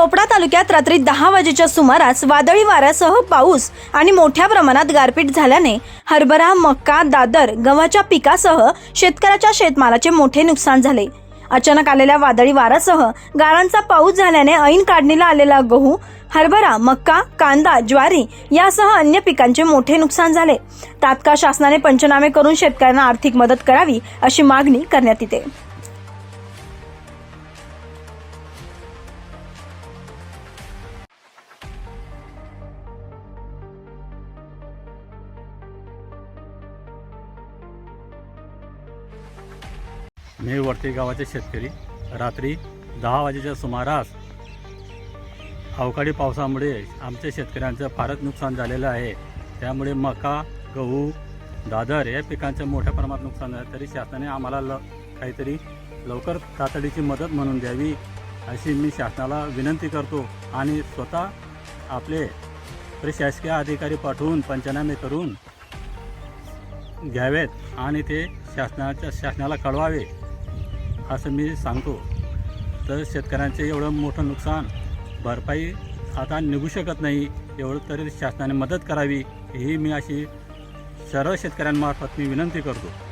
चोपडा तालुक्यात रात्री दहा वाजेच्या सुमारास वादळी वाऱ्यासह पाऊस आणि मोठ्या प्रमाणात गारपीट झाल्याने हरभरा मक्का दादर गव्हाच्या पिकासह शेतकऱ्याच्या शेतमालाचे मोठे नुकसान झाले. अचानक आलेल्या वादळी वाऱ्यासह गारांचा पाऊस झाल्याने ऐन काढणीला आलेला गहू हरभरा मक्का कांदा ज्वारी यासह अन्य पिकांचे मोठे नुकसान झाले. तात्काळ शासनाने पंचनामे करून शेतकऱ्यांना आर्थिक मदत करावी अशी मागणी करण्यात येते. मी वरती गावाचे शेतकरी. रात्री दहा वाजेच्या सुमारास अवकाळी पावसामुळे आमच्या शेतकऱ्यांचं फारच नुकसान झालेलं आहे. त्यामुळे मका गहू दादर या पिकांचं मोठ्या प्रमाणात नुकसान झालं. तरी शासनाने आम्हाला ल काहीतरी लवकर तातडीची मदत म्हणून द्यावी अशी मी शासनाला विनंती करतो आणि स्वतः आपले प्रशासकीय अधिकारी पाठवून पंचनामे करून घ्यावेत आणि ते शासनाच्या शासनाला कळवावे. असं मी सांगतो. तर शेतकऱ्यांचे एवढं मोठं नुकसान भरपाई आता निघू शकत नाही एवढं तरी शासनाने मदत करावी ही मी अशी सर्व शेतकऱ्यांमार्फत मी विनंती करतो.